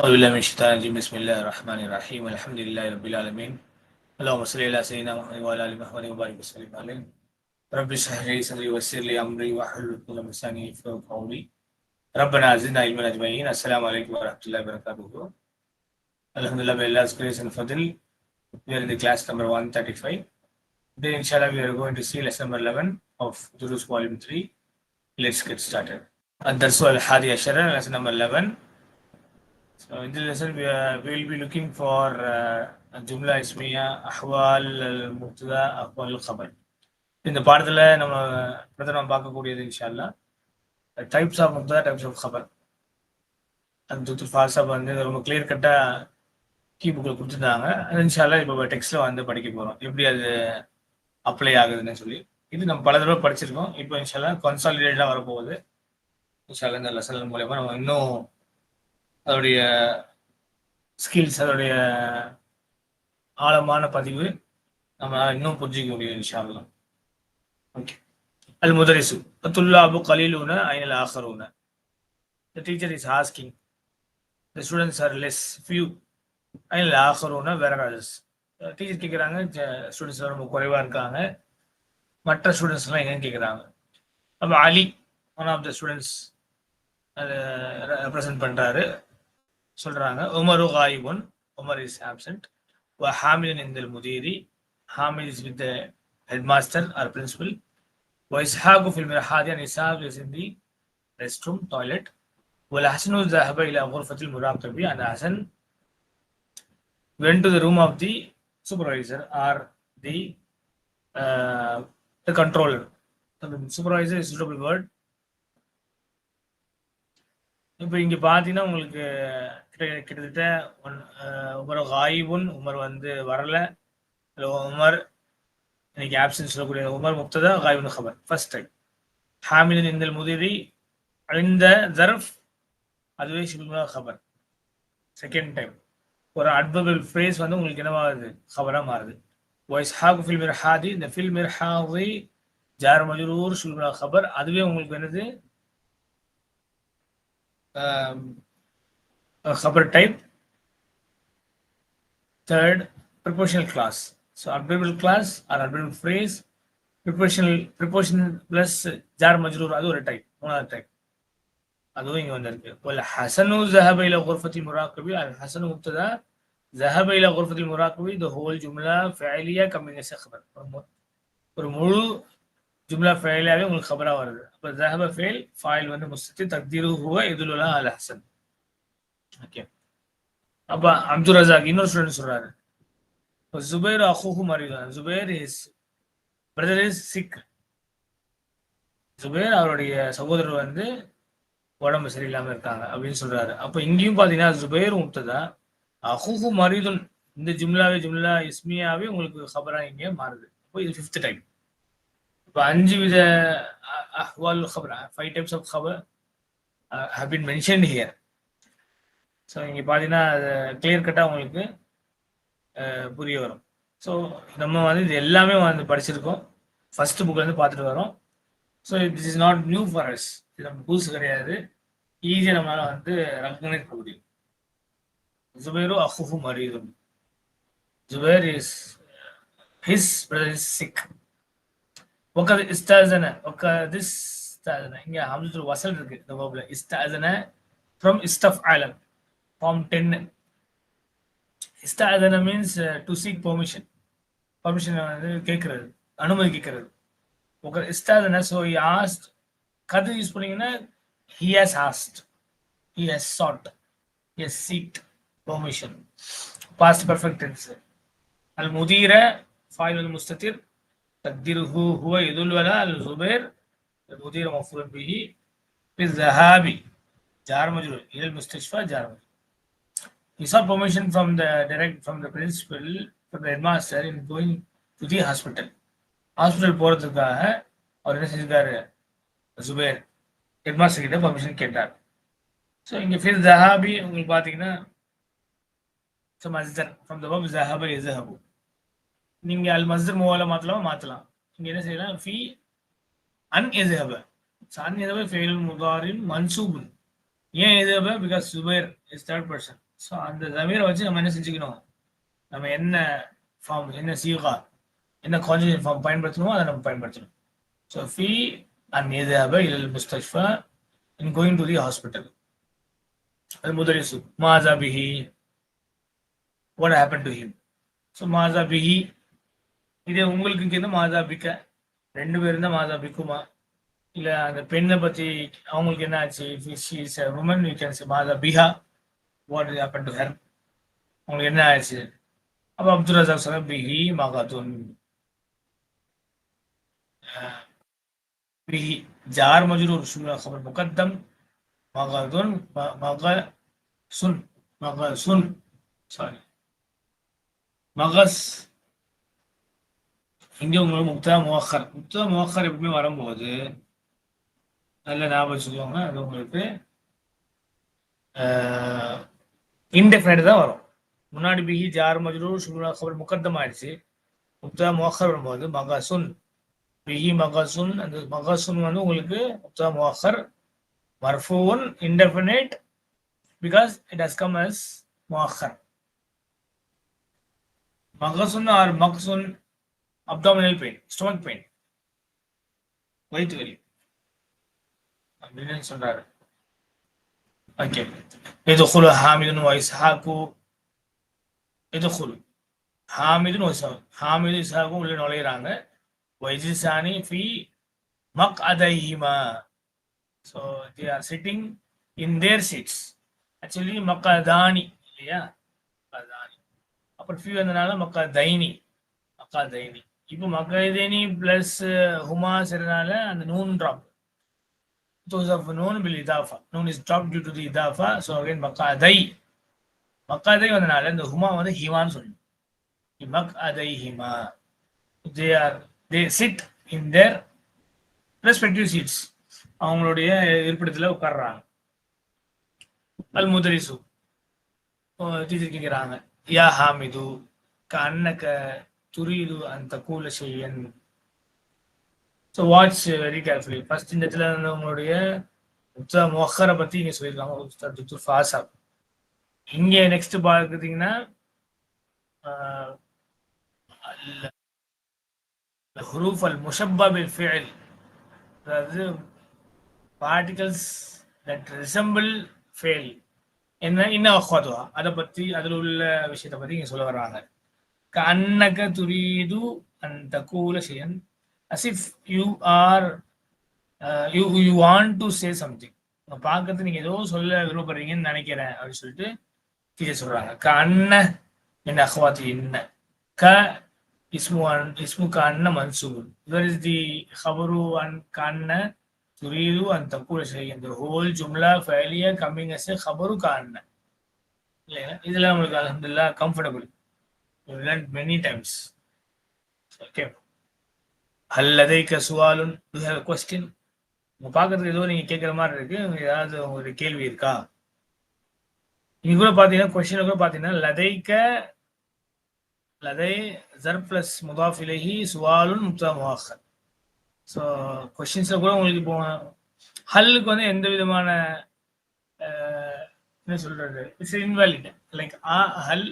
أعوذ بالله من الشيطان الرجيم. بسم الله الرحمن الرحيم. الحمد لله رب العالمين. اللهم صل على سيدنا محمد وعلى آل محمد وبارك وسلم عليه. رب اشرح لي صدري ويسر لي أمري واحلل عقدة من لساني يفقهوا قولي. ربنا زدنا علما أجمعين. السلام عليكم ورحمة الله وبركاته. الحمد لله by Allah's grace and fadl we are in the class number 135 today inshallah we are going to see lesson number 11 of Durus volume 3 let's get started. الدرس الحادي عشر lesson number 11 So in this lesson, we, are, we will be looking for uh, Jumla Ismiya, Ahwal, Mubtada, Ahwal, Khabar. இந்த பாடத்துல நம்ம பிரதம பார்க்கக்கூடியது இன்ஷால்லா types of முப்தா types of கபர் அந்த துத்து ஃபாஸ்டாக வந்து ரொம்ப கிளியர் கட்டாக கீ புக்கில் கொடுத்துருந்தாங்க. அது இன்ஷால்லா இப்போ டெக்ஸ்ட்டில் வந்து படிக்க போகிறோம் எப்படி அது அப்ளை ஆகுதுன்னு சொல்லி. இது நம்ம பல தடவை படிச்சிருக்கோம். இப்போ இன்ஷால்லா கன்சாலிடேட்டாக வரப்போகுது. இன்ஷால்லா இந்த லெசன் மூலயமா நம்ம இன்னும் அதோடைய ஸ்கில்ஸ் அதோடைய ஆழமான பதிவு நம்மளால் இன்னும் புரிஞ்சிக்க முடியும் இன்ஷால்லா ஓகே அல் முதரிசு துல்லாபு கலீலூன ஐனல் ஆஹரூன teacher is is the students are less few few. ஐனல் ஆஹரூன வேற others. டீச்சர் கேட்குறாங்க ஸ்டூடெண்ட்ஸ் ரொம்ப குறைவாக இருக்காங்க. மற்ற ஸ்டூடெண்ட்ஸ்லாம் எங்கன்னு கேட்குறாங்க அப்போ Ali one of the students அதை ரெப்ரசன்ட் பண்ணுறாரு சொல்றாங்க உமரு காயிபுன் உமர் இஸ் ஆப்சண்ட் வ ஹாமிலன் இந்தல் முதீரி Hamil is with head master or principal வ இஸ்ஹாகு ஃபில் மிர்ஹாதி அன் இசாப் is in the rest room toilet வல் ஹசனு ஜஹப இலா குர்ஃபத்தில் முராக்கபி and Hasan went to the room of the supervisor or the uh, the controller so the supervisor is இப்போ இங்க பாத்தீங்கன்னா உங்களுக்கு கிட்ட கிட்டத்தட்ட ஒன் உமர் காயிபுன் உமர் வந்து வரல. இல்லை உமர் இன்னைக்கு ஆப்ஷன் சொல்லக்கூடிய உமர் முக்ததா காயிபுன் ஹபர் ஃபர்ஸ்ட் டைம் ஹாமிதன் இந்த முதிரி இந்த ஜர்ஃப் அதுவே ஷிபுல் ஹபர் செகண்ட் டைம் ஒரு அட்வபிள் ஃப்ரேஸ் வந்து உங்களுக்கு என்னவாகுது ஹபராக மாறுது. வாய்ஸ் ஹாக் ஃபில் மிர் ஹாதி இந்த ஃபில் மிர் ஹாதி ஜார் மஜூர் ஷுல்முலா ஹபர் அதுவே உங்களுக்கு என்னது? um, a khabar type. Third, prepositional class. So adverbial class or adverbial phrase, prepositional prepositional plus jar majrur அது ஒரு டைப் மூணாவது டைப் அதுவும் இங்க வந்திருக்கு வல் ஹசனு ذهب الى غرفه المراقبه الحسن مبتدا ذهب الى غرفه المراقبه the whole جمله فعليه coming as a خبر ஒரு முழு ஜும்லா ஃபெயிலாகவே உங்களுக்கு கபரா வருது. அப்போ ஜஹப ஃபெயில் ஃபாயில் வந்து முஸ்தி தக்தீரு ஹுவ இதுலுலா அல் ஹசன். ஓகே. அப்ப அப்துல் ரஜாக் இன்னொரு ஸ்டூடெண்ட் சொல்றாரு. ஜுபேர் அஹூஹு மரிதான் Zubair is brother is sick. Zubair அவருடைய சகோதரர் வந்து உடம்பு சரியில்லாம இருக்காங்க அப்படின்னு சொல்றாரு. அப்போ இங்கேயும் பாத்தீங்கன்னா ஜுபேர் முப்ததா. அஹூஹு மரிதுன். இந்த ஜும்லாவே ஜும்லா இஸ்மியாவே உங்களுக்கு ஹபராக இங்கே மாறுது. அப்போ இது ஃபிஃப்த் டைம் இப்போ அஞ்சு வித அஹ்வால் ஹபர் ஃபைவ் டைப்ஸ் ஆஃப் ஹபர் have been mention here so இங்கே பார்த்தீங்கன்னா அது கிளியர் கட்டாக உங்களுக்கு புரிய வரும். ஸோ நம்ம வந்து இது எல்லாமே வந்து படிச்சிருக்கோம். ஃபர்ஸ்ட் புக்லேருந்து பார்த்துட்டு வரோம். So this is not new for us இது நம்ம புதுசு கிடையாது. ஈஸியாக நம்மளால் வந்து ரெக்கக்னைஸ் பண்ண முடியும். ஜுபேரு அஹுஹு மரீதும் Zubair is his brother is sick ஒக்க இஸ்தாசன ஒக்க திஸ் இங்க ஹம்சு வசல் இருக்கு இந்த வேர்ப்ல இஸ்தாசன ஃப்ரம் இஸ்டஃப் ஆலம் form ten இஸ்தாசன means to seek permission permission வந்து கேட்கறது அனுமதி கேட்கறது ஒக்க இஸ்தாசன ஸோ ஹி ஆஸ்ட் கது யூஸ் பண்ணீங்கன்னா he has asked he has sought he has seeked permission past perfect tense அல் முதீர ஃபாயில் முஸ்தத்திர். تقديره هو يدل على الزبير المدير مفعول به بالذهاب جار مجرور الى المستشفى جار مجرور he sought permission from the direct from the principal from the headmaster in going to the hospital hospital போறதுக்காக அவர் என்ன செஞ்சிருக்காரு Zubair headmaster கிட்ட permission கேட்டார் so இங்க ஃபிர் ஜஹாபி உங்களுக்கு பார்த்தீங்கன்னா ஃப்ரம் த பப் ஜஹாப எசஹபு நீங்க அல் மஸ்தர் மூவால மாத்தலாம்? மாத்தலாம். இங்க என்ன செய்யலாம் ஃபி அன் எதுஹப அன் எதுஹப ஃபெயில் முதாரின் மன்சூபுன். ஏன் எதுஹப because Zubair is third person so அந்த ஜமீரை வச்சு நம்ம என்ன செஞ்சுக்கணும்? நம்ம என்ன ஃபார்ம் என்ன சீகா என்ன கான்ஜுகேட் ஃபார்ம் பயன்படுத்தணுமோ அதை நம்ம பயன்படுத்தணும். ஸோ ஃபி அன் எதாப இல் முஸ்தஷ்ஃபா in going to the hospital அது முதலிசு மாசா பிஹி. What happen to him so மாசா பிஹி இதே உங்களுக்கு இங்கேருந்து மாதா பிக்க ரெண்டு பேரும் தான் மாதா பிக்குமா இல்லை அந்த பெண்ணை பத்தி அவங்களுக்கு என்ன ஆச்சு? She is woman you can see மாதா பிஹா what is happen to her அவங்களுக்கு என்ன ஆச்சு? அப்போ அப்துல் ரசாக் சொன்ன பிஹி மகாத்துன் பிஹி ஜார் மஜூர் ஒரு மஜ்ரூர் சும்மா خبر مقدم مغض مغسن مغسن சாரி மகஸ். இங்கே உங்களுக்கு முக்தா மோகர் முக்தா மோஹர் எப்பவுமே வரும்போது நல்ல ஞாபகம் வச்சுக்கோங்க. அது உங்களுக்கு இன்டெஃபினட் தான் வரும். முன்னாடி பிஹி ஜார் மஜ்ரூர் சுகுனா கபர் முக்கத்தம் ஆயிடுச்சு. முப்தா மோகர் வரும்போது மகசுன். பிஹி மகசுன். அந்த மகசுன் வந்து உங்களுக்கு முப்தா மோஹர் மர்ஃபூன் indefinite because it has come as Mohr மகசுன் ஆர் மக்சுன் அப்டாமினல் பெயின் ஸ்டொமக் பெயின் வயிற்று வலி அப்படின்னு சொல்றாரு ஓகே எதுகுலு ஹாமிதுன் இது குழு ஹாமிதுன் வைஸ்ஹாக் ஹாமிது இசாக்கும் உள்ள நுழையிறாங்க. வைஜிசானி ஃபி மக் அதைஹிமா so they are sitting in their seats actually மக்கதானி இல்லையா? மக்கதானி அப்புறம் ஃபியூ வந்தனால அ தைனி இப்போ மக்கதைனி பிளஸ் ஹுமா சேர்றதுனால அந்த noon drop those of known bil idafa known is dropped due to the idafa so again maqadai maqadai வந்தனால இந்த ஹுமா வந்து ஹிமான்னு சொல்லணும் மக்அதை Hima they are they sit in their respective seats அவங்களுடைய இருப்பிடத்துல உட்கார்றாங்க அல் முதரிசு டீச்சர் கேட்கிறாங்க யா ஹாமிது கண்ணக்க துரிது அந்த கூல செய்யன் so watch very carefully first இந்த இடத்துல வந்து உங்களுடைய உத்தா மொஹரை பத்தி இங்க சொல்லியிருக்காங்க உத்தா துத்து ஃபாசா. இங்க நெக்ஸ்ட் பார்க்குறீங்கன்னா ஹுரூஃப் அல் முஷப்பா பில் ஃபியல். அதாவது பார்ட்டிகல்ஸ் தட் ரிசம்பிள் ஃபெயில் என்ன என்ன அதை பத்தி அதில் உள்ள விஷயத்தை பத்தி இங்க சொல்ல வர்றாங்க. கண்ணக துரீது அந்த கூல செய்யன் as if you are uh, you you to say something பார்க்கறது நீங்க ஏதோ சொல்ல விருப்பப்படுறீங்கன்னு நினைக்கிறேன் அப்படின்னு சொல்லிட்டு டீச்சர் சொல்றாங்க. க அண்ண என் அஹ்வாத்தி என்ன க இஸ்மு அன் இஸ்மு க அண்ண மன்சூர். இவர் இஸ் தி ஹபரு அன் க அண்ண துரீது அன் தக்கூல செய்ய ஹோல் ஜும்லா ஃபேலியா கம்மிங் அஸ் ஹபரு க அண்ண இல்லைங்களா? இதுல நம்மளுக்கு அலமதுல்லா கம்ஃபர்டபுள் மெனி டைம்ஸ் ஓகே அல்லதைக்க சுவாலுன் கொஸ்டின் உங்க பாக்குறதுக்கு ஏதோ நீங்க கேட்குற மாதிரி இருக்கு. ஏதாவது உங்களுக்கு கேள்வி இருக்கா? நீங்க கூட பாத்தீங்கன்னா கொஸ்டின் கூட பாத்தீங்கன்னா லதைக்க லதை ஜர் பிளஸ் முதாஃப் இலஹி சுவாலுன் முப்தா முவாஹர் ஸோ கொஸ்டின்ஸ்ல கூட உங்களுக்கு இப்போ ஹல்லுக்கு வந்து எந்த விதமான என்ன சொல்றது? இட்ஸ் இன்வாலிட் லைக் ஆ ஹல்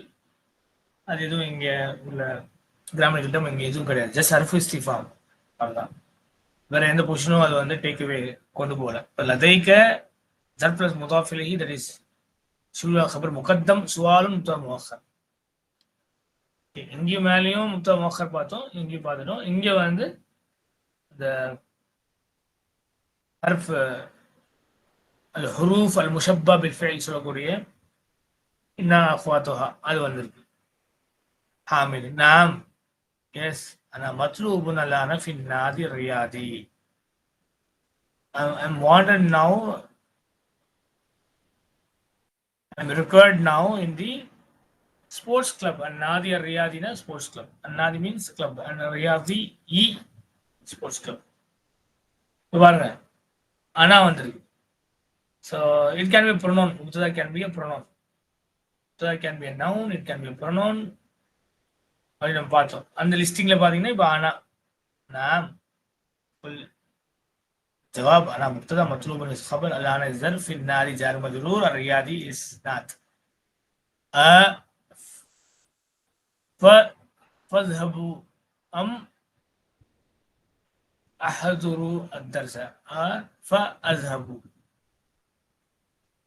அது எதுவும் இங்க உள்ள கிராமர் கிட்ட இங்க எதுவும் கிடையாது. ஜஸ்ட் சர்ஃப் ஃபார்ம் அவ்வளோதான் வேற எந்த பொசிஷனும் அது வந்து டேக் அவே கொண்டு போகல. இப்போ லதைக்க ஜர் பிளஸ் முதாஃபிலஹி தட் இஸ் ஷுல்லா ஹபர் முகத்தம் சுவாலும் முத்தா முஹர் இங்கேயும் மேலேயும் முத்தா முஹர் பார்த்தோம் இங்கேயும் பார்த்துட்டோம். இங்க வந்து இந்த ஹர்ஃப் அல் ஹுரூஃப் அல் முஷப்பா பில் சொல்லக்கூடிய இன்னா அஃபாத்தோஹா அது வந்திருக்கு. ஹாமிது நாம் S أنا مطلوب الآن في النادي الرياضي I'm wanted now I'm required now in the sports club and Nadi Riyadi na sports club and Nadi means club and Riyadi E sports club பாருங்க ஆனா வந்துருக்கு so it can be pronoun முத்ததா can be a pronoun முத்ததா can be a noun it can be a pronoun அப்படி நம்ம பார்த்தோம் அந்த லிஸ்டிங்ல பாத்தீங்கன்னா இப்போ ஆனா நாம் جواب أنا مبتدأ مطلوب من الخبر الآن الظرف في النار جار مجرور الرياضي is not أ ف فاذهبوا أم أحضروا الدرس أ فأذهبوا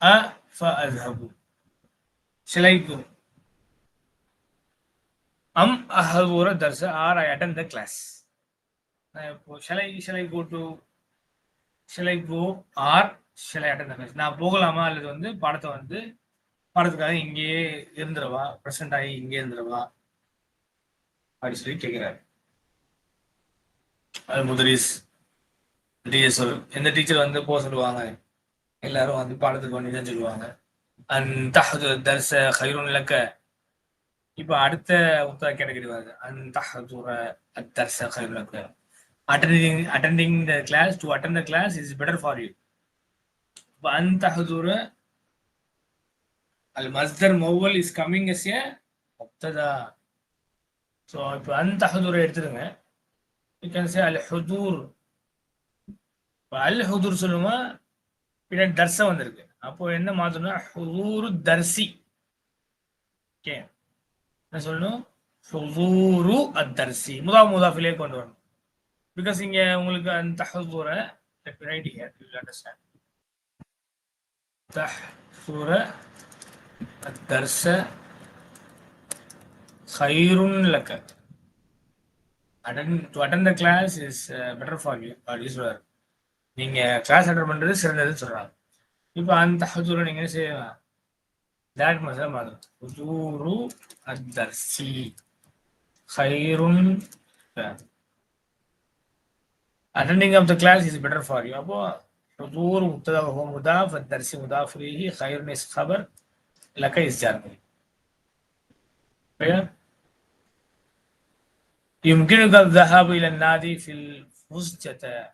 أ فأذهبوا Shall I go? அம் ahavura darsa or I attend the class. இப்போ சிலை சிலை I go to shall I go or shall நான் போகலாமா? அல்லது வந்து படத்தை வந்து படத்துக்காக இங்கேயே இருந்துருவா ப்ரெசென்ட் ஆகி இங்கே இருந்துருவா அப்படின்னு சொல்லி கேட்கிறாரு. அது முதலீஸ் டீச்சர் சொல் எந்த டீச்சர் வந்து போக சொல்லுவாங்க. எல்லாரும் வந்து பாடத்துக்கு வந்து சொல்லுவாங்க. அந்த தர்ச ஹைரோன் இலக்க. இப்போ அடுத்த உத்தர கேட்டகரி வருது அந்த attending attending the class to attend the class is better for you is better for you. இப்போ அன் தஹதுர al masdar mawwal is coming as a so இப்போ அந்த ஹதூரை எடுத்துருங்க யூ கேன் சே அல் ஹதூர் இப்போ அல் ஹதூர் சொல்லுமா? பின்னாடி தர்சம் வந்திருக்கு. அப்போ என்ன மாத்தணும்னா ஹதூர் தர்சி. ஓகே. என்ன சொல்லணும்? ஹுசூரு அத்தர்சி. முதா முதாஃபிலே கொண்டு வரணும். பிகாஸ் இங்க உங்களுக்கு அந்த ஹசூர let right here you understand தஹ்சூர அத்தர்ச ஹைருன் லக்க attend to attend the class is better for you அப்படின்னு சொல்றாரு நீங்க கிளாஸ் அட்டன் பண்றது சிறந்ததுன்னு சொல்றாங்க. இப்போ அந்த ஹசூரை நீங்க என்ன செய்யலாம்? دعك مثلا معنا حضور الدرس خير attending of the class is better for you. أبو حضور مبتدأ وهو مضاف الدرس مضاف إليه خير من خبر لك is جار يمكنك الذهاب إلى النادي في الفسحة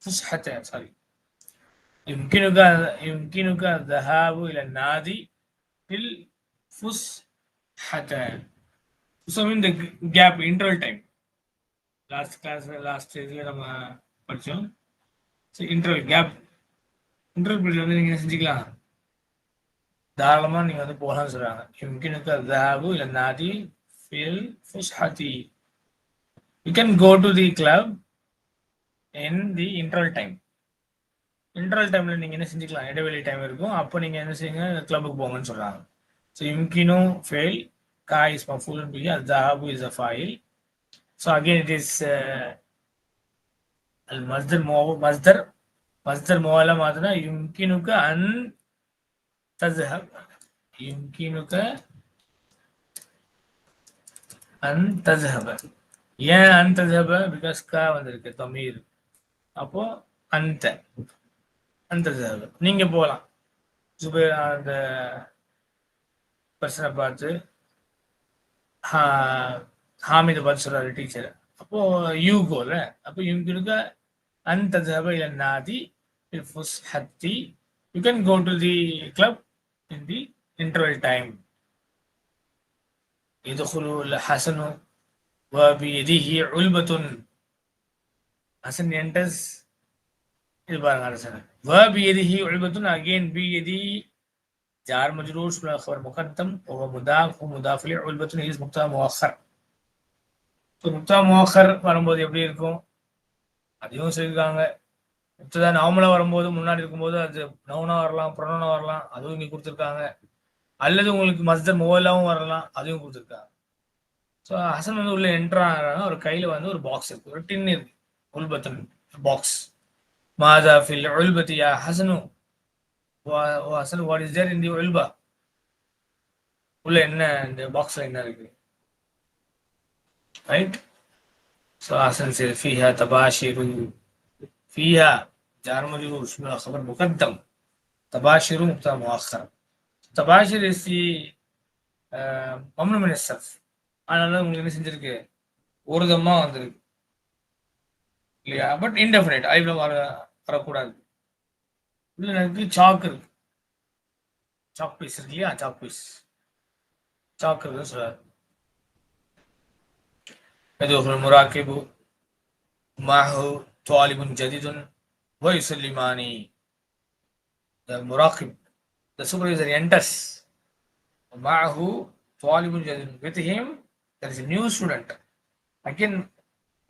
فسحة سوري يمكنك يمكنك الذهاب إلى النادي في الفسحة so in the gap interval time last class last இதில் நம்ம படித்தோம் so interval gap interval period வந்து நீங்கள் செஞ்சுக்கலாம் தாராளமாக நீங்கள் வந்து போகலாம்னு சொல்கிறாங்க يمكنك الذهاب إلى النادي في الفسحة you can go to the club in the interval time Interval டைம்ல நீங்க என்ன செஞ்சுக்கலாம்? இடைவெளி டைம் இருக்கும். அப்போ நீங்க என்ன செய்யுங்க? கிளப்புக்கு போங்கன்னு சொல்றாங்க. ஸோ இம்கினோ ஃபெயில் கா இஸ் மஃபூல் பி அதாபு is a file so again it is அல் மஸ்தர் மோ மஸ்தர் மஸ்தர் மோல மாத்தினா யும்கினுக்கு அன் தஸ்ஹப் யும்கினுக்கு அன் தஸ்ஹப ஏன் அன் தஸ்ஹப பிகாஸ் கா வந்திருக்கு. தமிழ் அப்போ அந்த அந்த நீங்க போகலாம் சுபே அந்த பர்சனை பார்த்து ஹாமிதை பார்த்து சொல்றாரு டீச்சர் அப்போ யூ கோல அப்போ இவங்களுக்கு அந்த இல்ல நாதி ஹத்தி you can go to the club in the interval time يدخل الحسن وبيده علبة حسن enters இது பாருங்க அரசன் वह बेदी ही उलबतुन अगेन बेदी जार मजरूर सुलह खबर मुकद्दम और वह मुदाफ मुदाफिल उलबतुन इस मुक्ता मुअखर तो முக்தா மோஹர் வரும்போது எப்படி இருக்கும் அதையும் சொல்லியிருக்காங்க முக்தா நார்மலாக வரும்போது முன்னாடி இருக்கும்போது அது நவுனா வரலாம் புறநா வரலாம் அதுவும் இங்கே கொடுத்துருக்காங்க அல்லது உங்களுக்கு மஸ்தர் மொபைலாகவும் வரலாம் அதுவும் கொடுத்துருக்காங்க ஸோ ஹசன் வந்து உள்ள என்ட்ரான ஒரு கையில் வந்து ஒரு பாக்ஸ் இருக்குது ஒரு டின் இருக்குது உல்பத்தன் box Mata fill உல்பத்தி yeah ஹசனு Hasan what is there in the ULFA உள்ள என்ன இந்த பாக்ஸ்ல என்ன இருக்கு ரைட் ஸோ ஹசன் சரி ஃபீஹா தபாஷிரு ஃபீஹா جار مجرور اسمه خبر مقدم تباشر مبتدا مؤخر تباشر is the ممنوع من الصرف அதனால உங்களுக்கு என்ன செஞ்சிருக்கு ஒரு தம்மா வந்திருக்கு இல்லையா பட் இன்டெஃபினைட் ஐவில் வர வரக்கூடாது இல்லை எனக்கு சாக் இருக்கு சாக் பீஸ் இருக்கு இல்லையா சாக் பீஸ் சாக் இருக்குன்னு சொல்றாரு يدخل المراكب معه طالب جديد ويسلماني the مراقب the supervisor enters معه طالب جديد with him there is a new student again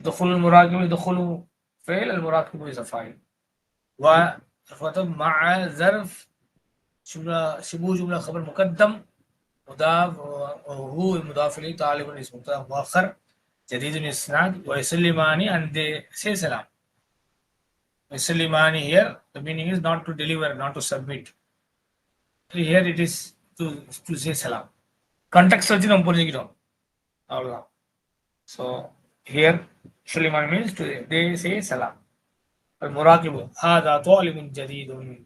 دخول المراقب يدخل فعل المراقب is a file وفتم مع ظرف جملة شبه جملة خبر مقدم مضاف وهو مضاف إليه طالب اسم مبتدأ مؤخر جديد إسناد ويسلماني and they say salam يسلماني here the meaning is not to deliver not to submit here it is to to say salam context வச்சு நம்ம புரிஞ்சுக்கிட்டோம் அவ்வளவுதான் so here سليمان means to they say salam المراقب هذا طالب جديد.